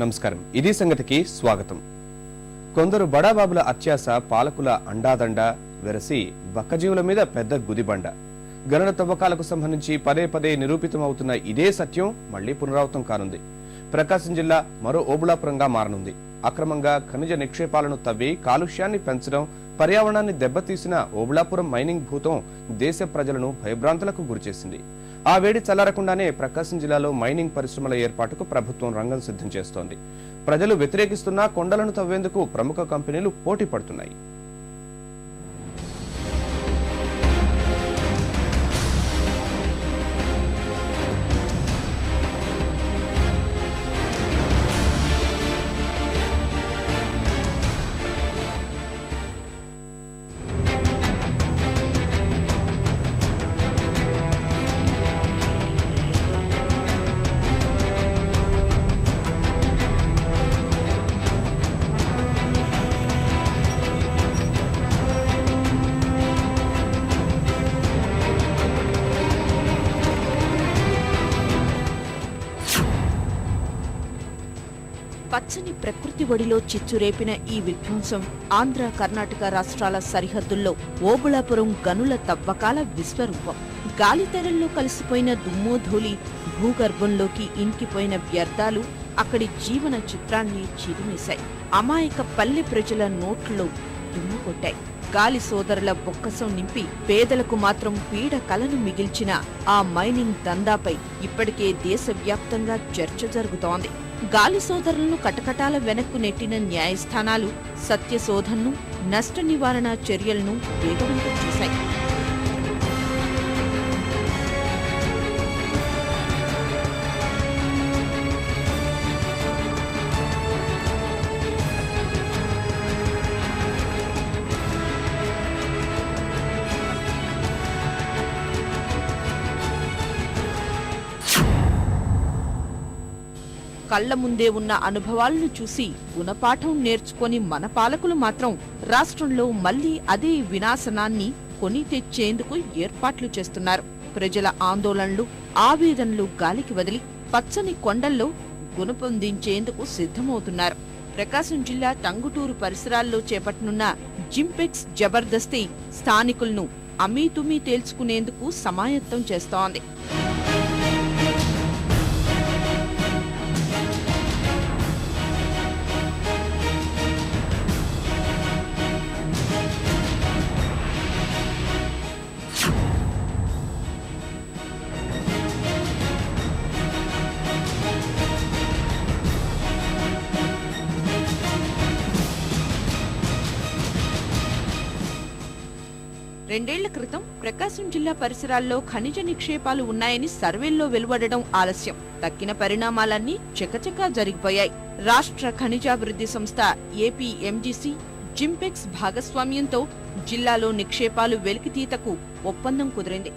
నమస్కారం. ఇది సంగతికి స్వాగతం. కొందరు బడాబాబుల అత్యాస పాలకుల అండాదండ వెరసి బక్కజీవుల మీద పెద్ద గుదిబండ. గణన తవ్వకాలకు సంబంధించి పదే పదే నిరూపితమవుతున్న ఇదే సత్యం మళ్ళీ పునరావృతం కానుంది. ప్రకాశం జిల్లా మరో ఓబుళాపురంగా మారనుంది. అక్రమంగా ఖనిజ నిక్షేపాలను తవ్వి కాలుష్యాన్ని పెంచడం పర్యావరణాన్ని దెబ్బతీసిన ఓబుళాపురం మైనింగ్ భూతం దేశ ప్రజలను భయభ్రాంతులకు గురిచేసింది. ఆ వేడి చల్లారకుండానే ప్రకాశం జిల్లాలో మైనింగ్ పరిశ్రమల ఏర్పాటుకు ప్రభుత్వం రంగం సిద్ధం చేస్తోంది. ప్రజలు వ్యతిరేకిస్తున్నా కొండలను తవ్వేందుకు ప్రముఖ కంపెనీలు పోటీ పడుతున్నాయి. పచ్చని ప్రకృతి ఒడిలో చిచ్చురేపిన ఈ విధ్వంసం ఆంధ్ర కర్ణాటక రాష్ట్రాల సరిహద్దుల్లో ఓబుళాపురం గనుల తవ్వకాల విశ్వరూపం. గాలితెరల్లో కలిసిపోయిన దుమ్మో ధూళి భూగర్భంలోకి ఇంకిపోయిన వ్యర్థాలు అక్కడి జీవన చిత్రాన్ని చిరిమేశాయి. అమాయక పల్లె ప్రజల నోట్లో దుమ్ము కొట్టాయి. గాలి సోదరుల బొక్కసం నింపి పేదలకు మాత్రం పీడ కలను మిగిల్చిన ఆ మైనింగ్ దందాపై ఇప్పటికే దేశవ్యాప్తంగా చర్చ జరుగుతోంది. గాలి సోదరులను కటకటాల వెనక్కు నెట్టిన న్యాయస్థానాలు సత్యశోధన్ను నష్ట నివారణ చర్యలను వేగవంతం చేశాయి. కళ్ళ ముందే ఉన్న అనుభవాలను చూసి గుణపాఠం నేర్చుకొని మన పాలకులు మాత్రం రాష్ట్రంలో మళ్ళీ అదే వినాశనాన్ని కొని తెచ్చేందుకు ఏర్పాట్లు చేస్తున్నారు. ప్రజల ఆందోళనలు ఆవేదనలు గాలికి వదిలి పచ్చని కొండల్లో గుణపొందించేందుకు సిద్ధమవుతున్నారు. ప్రకాశం జిల్లా టంగుటూరు పరిసరాల్లో చేపట్టనున్న జింపెక్స్ జబర్దస్తి స్థానికులను అమీతుమీ తేల్చుకునేందుకు సమాయత్తం చేస్తోంది. రెండేళ్ళ క్రితం ప్రకాశం జిల్లా పరిసరాల్లో ఖనిజ నిక్షేపాలు ఉన్నాయని సర్వేల్లో వెలువడడం ఆలస్యం. తక్కిన పరిణామాలన్నీ చకచకా జరిగిపోయాయి. రాష్ట్ర ఖనిజాభివృద్ధి సంస్థ ఏపీ ఎంజీసీ జింపెక్స్ భాగస్వామ్యంతో జిల్లాలో నిక్షేపాలు వెలికితీతకు ఒప్పందం కుదిరింది.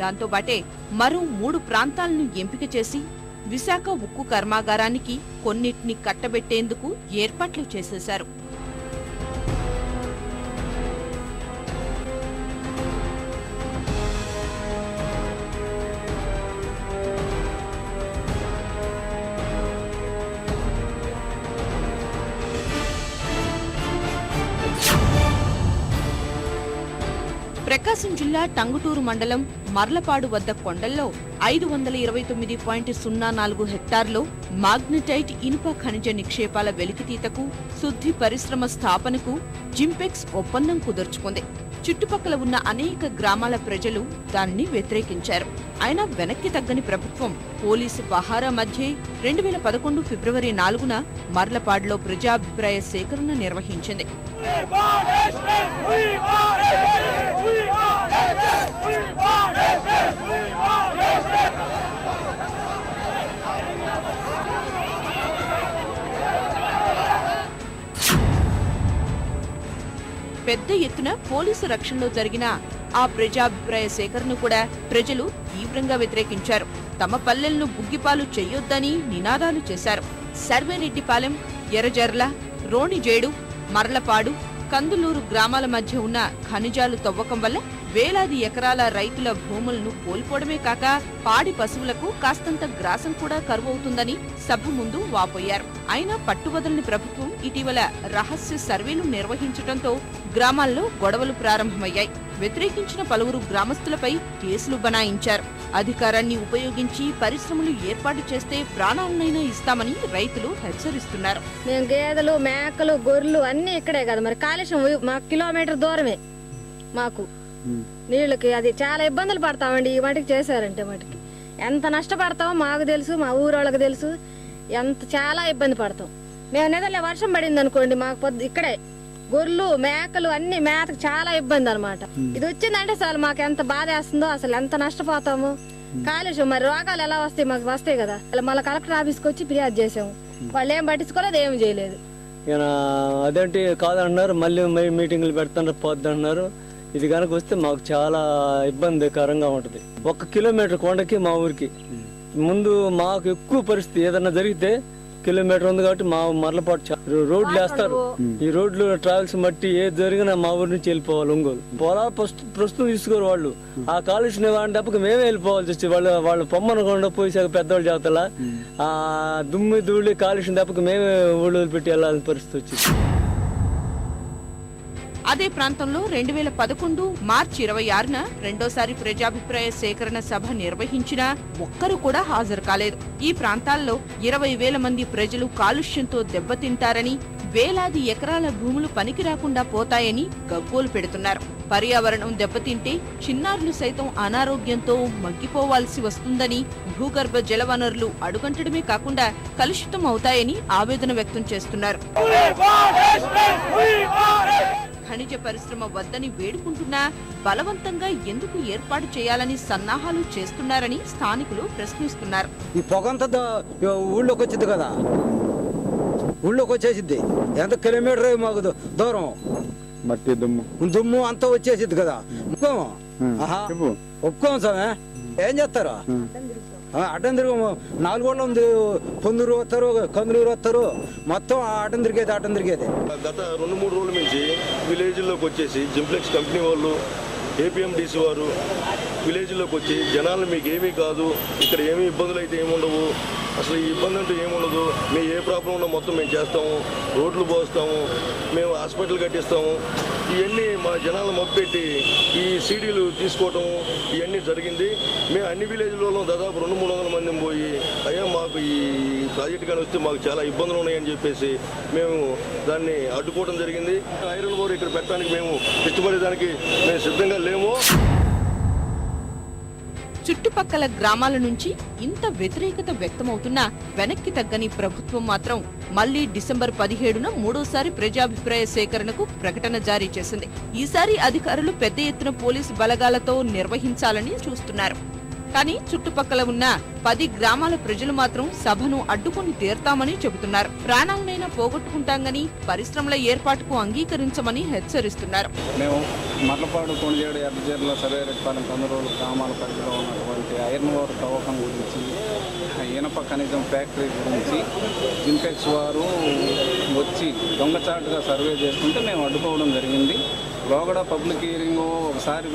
దాంతోబాటే మరో మూడు ప్రాంతాలను ఎంపిక చేసి విశాఖ ఉక్కు కర్మాగారానికి కొన్నిటిని కట్టబెట్టేందుకు ఏర్పాట్లు చేసేశారు. ప్రకాశం జిల్లా టంగుటూరు మండలం మర్లపాడు వద్ద కొండల్లో ఐదు వందల ఇరవై తొమ్మిది పాయింట్ సున్నా నాలుగు హెక్టార్లో మాగ్నెటైట్ ఇనుప ఖనిజ నిక్షేపాల వెలికితీతకు శుద్ధి పరిశ్రమ స్థాపనకు జింపెక్స్ ఒప్పందం కుదుర్చుకుంది చుట్టుపక్కల ఉన్న అనేక గ్రామాల ప్రజలు దానిని వ్యతిరేకించారు అయినా వెనక్కి తగ్గని ప్రభుత్వం పోలీసు పహారా మధ్యే రెండు వేల పదకొండు ఫిబ్రవరి నాలుగున మర్లపాడులో ప్రజాభిప్రాయ సేకరణ నిర్వహించింది పెద్ద ఎత్తున పోలీసు రక్షణలో జరిగిన ఆ ప్రజాభిప్రాయ సేకరణ కూడా ప్రజలు తీవ్రంగా వ్యతిరేకించారు. తమ పల్లెలను బుగ్గిపాలు చెయ్యొద్దని నినాదాలు చేశారు. సర్వేరెడ్డిపాలెం ఎర్రజర్ల రోణిజేడు మరలపాడు కందులూరు గ్రామాల మధ్య ఉన్న ఖనిజాలు తవ్వకం వల్ల వేలాది ఎకరాల రైతుల భూములను కోల్పోవడమే కాక పాడి పశువులకు కాస్తంత గ్రాసం కూడా కరువవుతుందని సభ ముందు వాపోయారు. అయినా పట్టుబదలని ప్రభుత్వం ఇటీవల రహస్య సర్వేలు నిర్వహించడంతో గ్రామాల్లో గొడవలు ప్రారంభమయ్యాయి. వ్యతిరేకించిన పలువురు గ్రామస్తులపై కేసులు బనాయించారు. అధికారాన్ని ఉపయోగించి పరిశ్రమలు ఏర్పాటు చేస్తే ప్రాణాలనైనా ఇస్తామని రైతులు హెచ్చరిస్తున్నారు. మేము గేదెలు మేకలు గొర్రెలు అన్ని ఇక్కడే కదా. మరి కాలుష్యం మా మాకు కిలోమీటర్ దూరమే మాకు. నీళ్ళకి అది చాలా ఇబ్బందులు పడతామండి ఈ మటుకు చేశారంటే మటుకి ఎంత నష్టపడతామో మాకు తెలుసు మా ఊరోళ్ళకి తెలుసు ఎంత చాలా ఇబ్బంది పడతాం. మేము నిదలే వర్షం పడింది అనుకోండి మాకు పొద్దు ఇక్కడే గొర్రెలు మేకలు అన్ని మేతకు చాలా ఇబ్బంది అనమాట ఇది వచ్చిందంటే అసలు మాకు ఎంత బాధ వేస్తుందో అసలు ఎంత నష్టపోతాము. కాలుష్యం మరి రోగాలు ఎలా వస్తాయి మాకు వస్తాయి కదా. అలా మళ్ళీ కలెక్టర్ ఆఫీస్కి వచ్చి ఫిర్యాదు చేసాము వాళ్ళు ఏం పట్టించుకోలేదు ఏం చేయలేదు. అదేంటి కాదంటున్నారు మళ్ళీ మీటింగ్లు పెడుతున్నారు పోద్ది అంటున్నారు ఇది కనుక వస్తే మాకు చాలా ఇబ్బందికరంగా ఉంటుంది. ఒక కిలోమీటర్ కొండకి మా ఊరికి. ముందు మాకు ఎక్కువ పరిస్థితి ఏదన్నా జరిగితే కిలోమీటర్ ఉంది కాబట్టి మా మరలపాటు రోడ్లు వేస్తారు. ఈ రోడ్లు ట్రావెల్స్ మట్టి ఏది జరిగినా మా ఊరి నుంచి వెళ్ళిపోవాలి ఒంగోలు. పొలాలు ప్రస్తు- ప్రస్తుతం తీసుకోరు వాళ్ళు. ఆ కాలుష్యం వాడిన దెబ్బకి మేమే వెళ్ళిపోవాల్సి వచ్చి వాళ్ళు వాళ్ళు పొమ్మనకుండా పోసాక పెద్దవాళ్ళు జాతల ఆ దుమ్ము ధూళి కాలుష్యం దెబ్బకి మేమే ఊళ్ళో వదిలిపెట్టి వెళ్ళాల్సిన పరిస్థితి వచ్చింది. అదే ప్రాంతంలో రెండు వేల పదకొండు మార్చి ఇరవై ఆరున రెండోసారి ప్రజాభిప్రాయ సేకరణ సభ నిర్వహించినా ఒక్కరు కూడా హాజరు కాలేదు. ఈ ప్రాంతాల్లో ఇరవై వేల మంది ప్రజలు కాలుష్యంతో దెబ్బతింటారని వేలాది ఎకరాల భూములు పనికి రాకుండా పోతాయని గగ్గోలు పెడుతున్నారు. పర్యావరణం దెబ్బతింటే చిన్నారులు సైతం అనారోగ్యంతో మగ్గిపోవాల్సి వస్తుందని భూగర్భ జలవనరులు అడుగంటడమే కాకుండా కలుషితం అవుతాయని ఆవేదన వ్యక్తం చేస్తున్నారు. ఖనిజ పరిశ్రమ వద్దని వేడుకుంటున్నా బలవంతంగా ఎందుకు ఏర్పాటు చేయాలని సన్నాహాలు చేస్తున్నారని స్థానికులు ప్రశ్నిస్తున్నారు. ఈ పొగంతా ఊళ్ళోకి వచ్చింది కదా. ఊళ్ళోకి వచ్చేసిద్ది. ఎంత కిలోమీటర్ మాకు దూరం? మట్టి దుమ్ము. దుమ్ము అంతా వచ్చేసిద్ది కదా. ఒప్పుకోము. ఒప్పుకోము సామె ఏం చేస్తారు? అడ్డం తిరుగు నాలుగు ఉంది పొందూరు వస్తారు కందులూరు వస్తారు. మొత్తం ఆ అడ్డం తిరిగేది అడ్డం తిరిగేది. గత రెండు మూడు రోజుల నుంచి విలేజ్లోకి వచ్చేసి జింప్లెక్స్ కంపెనీ వాళ్ళు ఏపీఎండిసి వారు విలేజ్లోకి వచ్చి జనాలు మీకు ఏమీ కాదు ఇక్కడ ఏమీ ఇబ్బందులు అయితే ఏముండవు. అసలు ఈ ఇబ్బంది అంటే ఏముండదు. మీ ఏ ప్రాబ్లం ఉన్నా మొత్తం మేము చేస్తాము. రోడ్లు పోస్తాము. మేము హాస్పిటల్ కట్టిస్తాము. ఇవన్నీ మా జనాలు మొదలుపెట్టి ఈ సీడీలు తీసుకోవటం ఇవన్నీ జరిగింది. మేము అన్ని విలేజ్లలో దాదాపు రెండు మూడు వందల మంది పోయి అయ్యా మాకు ఈ ప్రాజెక్ట్ కానీ వస్తే మాకు చాలా ఇబ్బందులు ఉన్నాయని చెప్పేసి మేము దాన్ని అడ్డుకోవడం జరిగింది. ఐరన్ బోర్ ఇక్కడ పెట్టడానికి మేము ఇష్టపడేదానికి మేము సిద్ధంగా లేము. చుట్టుపక్కల గ్రామాల నుంచి ఇంత వ్యతిరేకత వ్యక్తమవుతున్నా వెనక్కి తగ్గని ప్రభుత్వం మాత్రం మళ్ళీ డిసెంబర్ పదిహేడున మూడోసారి ప్రజాభిప్రాయ సేకరణకు ప్రకటన జారీ చేసింది. ఈసారి అధికారులు పెద్ద ఎత్తున పోలీసు బలగాలతో నిర్వహించాలని చూస్తున్నారు. కానీ చుట్టుపక్కల ఉన్న పది గ్రామాల ప్రజలు మాత్రం సభను అడ్డుకుని తీరుతామని చెబుతున్నారు. ప్రాణాలనైనా పోగొట్టుకుంటాంగని పరిశ్రమల ఏర్పాటుకు అంగీకరించమని హెచ్చరిస్తున్నారు. మేము మర్లపాడు కొణిజేడు ఎర్రజేరులో సర్వేరెడ్డిపాలెం కొందరోలు గ్రామాల పరిధిలో ఉన్నటువంటి ఐరన్ ఓర్ తవ్వకం గురించి ఇనప ఖనిజం ఫ్యాక్టరీ గురించి ఇన్ఫెక్స్ వారు వచ్చి దొంగచాటుగా సర్వే చేసుకుంటే మేము అడ్డుకోవడం జరిగింది. లోగడ పబ్లిక్ హియరింగ్ ఒకసారి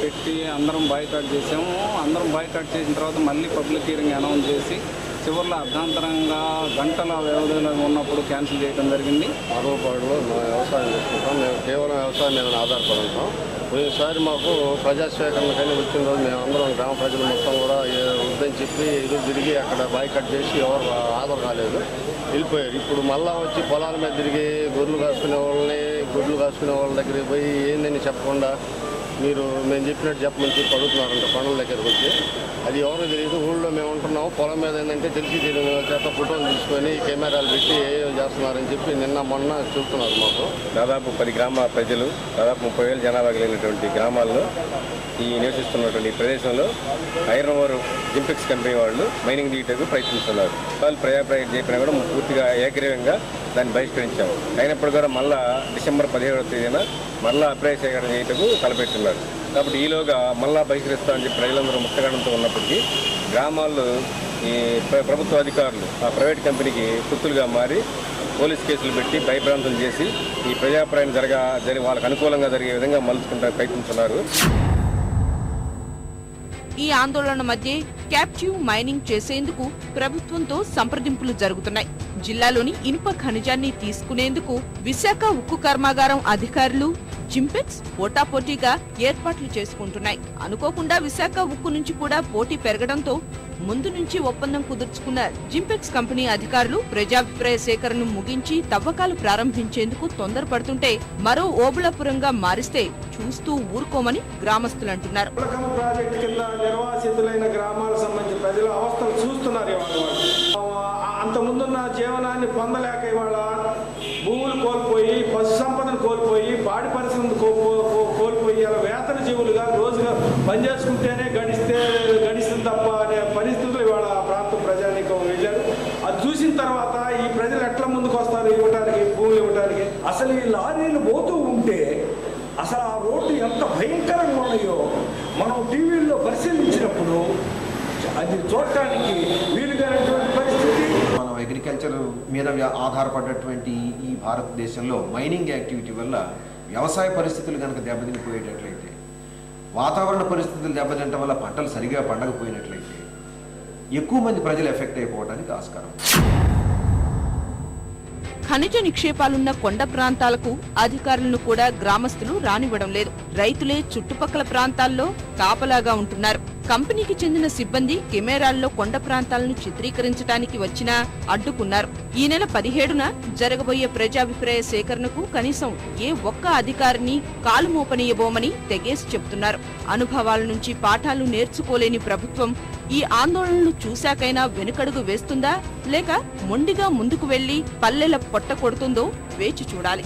పెట్టి అందరం బాయ్కాట్ చేసాము. అందరం బాయ్కాట్ చేసిన తర్వాత మళ్ళీ పబ్లిక్ హియరింగ్ అనౌన్స్ చేసి చివరిలో అర్ధాంతరంగా గంటల వ్యవధిలో ఉన్నప్పుడు క్యాన్సిల్ చేయడం జరిగింది. మరోపాడులో వ్యవసాయం చేసుకుంటాం. మేము కేవలం వ్యవసాయం మీద ఆధారపడి ఉంటాం. మాకు ప్రజాస్వీకరణకని వచ్చిన రోజు మేము అందరం గ్రామ ప్రజలు మొత్తం కూడా వద్దని చెప్పి ఇది తిరిగి అక్కడ బాయ్కట్ చేసి ఎవరు హాజరు కాలేదు. వెళ్ళిపోయారు. ఇప్పుడు మళ్ళా వచ్చి పొలాల మీద తిరిగి గొర్రెలు కాసుకునే వాళ్ళని గొడ్లు కాసుకునే వాళ్ళ దగ్గరికి పోయి ఏందని చెప్పకుండా మీరు మేము చెప్పినట్టు చెప్పమని చెప్పి అడుగుతున్నారంట పనుల దగ్గరకు వచ్చి. అది ఎవరో తెలియదు ఊళ్ళో మేము ఉంటున్నాము పొలం మీద ఏంటంటే తెలిసి తెలియని చేత ఫోటోలు తీసుకొని కెమెరాలు పెట్టి ఏదో చేస్తున్నారని చెప్పి నిన్న మొన్న చూస్తున్నారు మాకు. దాదాపు పది గ్రామ ప్రజలు దాదాపు ముప్పై వేల జనాభా కలిగినటువంటి గ్రామాల్లో ఈ నివసిస్తున్నటువంటి ప్రదేశంలో ఐరన్ ఓర్ జింపిక్స్ కంపెనీ వాళ్ళు మైనింగ్ తీయటకు ప్రయత్నిస్తున్నారు. వాళ్ళు ప్రజాప్రయోగం చెప్పినా కూడా పూర్తిగా ఏకగ్రీవంగా దాన్ని బహిష్కరించాము. అయినప్పుడు కూడా మళ్ళా డిసెంబర్ పదిహేడవ తేదీన మళ్ళా అప్రయ సేకరణ చేయటకు తలపెట్టున్నారు. కాబట్టి ఈలోగా మళ్ళా బహిష్కరిస్తామని చెప్పి ప్రజలందరూ ముట్టగడంతో ఉన్నప్పటికీ గ్రామాల్లో ఈ ప్రభుత్వ అధికారులు ఆ ప్రైవేట్ కంపెనీకి పుత్తులుగా మారి పోలీస్ కేసులు పెట్టి భయభ్రాంతులు చేసి ఈ ప్రజాప్రాయం జరగా జరిగి వాళ్ళకు అనుకూలంగా జరిగే విధంగా మలుచుకుంటా ప్రయత్నిస్తున్నారు ఈ ఆందోళన మధ్య క్యాప్టివ్ మైనింగ్ చేసేందుకు ప్రభుత్వంతో సంప్రదింపులు జరుగుతున్నాయి. జిల్లాలోని ఇనుప ఖనిజాన్ని తీసుకునేందుకు విశాఖ ఉక్కు కర్మాగారం అధికారులు జింపెక్స్ పోటాపోటీగా ఏర్పాట్లు చేసుకుంటున్నాయి. అనుకోకుండా విశాఖ ఉక్కు నుంచి కూడా పోటీ పెరగడంతో ముందు నుంచి ఒప్పందం కుదుర్చుకున్న జింపెక్స్ కంపెనీ అధికారులు ప్రజాభిప్రాయ సేకరణను ముగించి తవ్వకాలు ప్రారంభించేందుకు తొందరపడుతుంటే మరో ఓబుళపురంగా మారిస్తే చూస్తూ ఊరుకోమని గ్రామస్తులు అంటున్నారు. నిర్వాసితులైన గ్రామాలకు సంబంధించి అవస్థలు చూస్తున్నారు అంత ముందున్న జీవనాన్ని పొందలేక ఇవాళ భూములు కోల్పోయి పశు సంపదను కోల్పోయి పాడి పరిస్థితి పని చేసుకుంటేనే గడిస్తే గడిస్తుంది తప్ప అనే పరిస్థితులు ఇవాళ ఆ ప్రాంతం ప్రజానీకం వెళ్ళారు. అది చూసిన తర్వాత ఈ ప్రజలు ఎట్లా ముందుకు వస్తారు ఇవ్వడానికి భూమి ఇవ్వడానికి అసలు ఈ లారీలు పోతూ ఉంటే అసలు ఆ రోడ్డు ఎంత భయంకరంగా ఉన్నాయో. మనం టీవీల్లో పరిశీలించినప్పుడు అది చూడటానికి వీలుగానటువంటి పరిస్థితి. మనం అగ్రికల్చర్ మీద ఆధారపడ్డటువంటి ఈ భారతదేశంలో మైనింగ్ యాక్టివిటీ వల్ల వ్యవసాయ పరిస్థితులు కనుక దెబ్బతినిపోయేటట్లయితే వాతావరణ పరిస్థితులు దెబ్బతింటం వల్ల పంటలు సరిగా పండకపోయినట్లయితే ఎక్కువ మంది ప్రజలు ఎఫెక్ట్ అయిపోవడానికి ఆస్కారం. ఖనిజ నిక్షేపాలున్న కొండ ప్రాంతాలకు అధికారులను కూడా గ్రామస్తులు రానివ్వడం లేదు. రైతులే చుట్టుపక్కల ప్రాంతాల్లో కాపలాగా ఉంటున్నారు. కంపెనీకి చెందిన సిబ్బంది కెమెరాల్లో కొండ ప్రాంతాలను చిత్రీకరించడానికి వచ్చినా అడ్డుకున్నారు. ఈ నెల పదిహేడున జరగబోయే ప్రజాభిప్రాయ సేకరణకు కనీసం ఏ ఒక్క అధికారిని కాలు మోపనీయబోమని తెగేసి చెబుతున్నారు అనుభవాల నుంచి పాఠాలు నేర్చుకోలేని ప్రభుత్వం ఈ ఆందోళనలు చూశాకైనా వెనుకడుగు వేస్తుందా? లేక మొండిగా ముందుకు వెళ్ళి పల్లెల పొట్ట కొడుతుందో వేచి చూడాలి.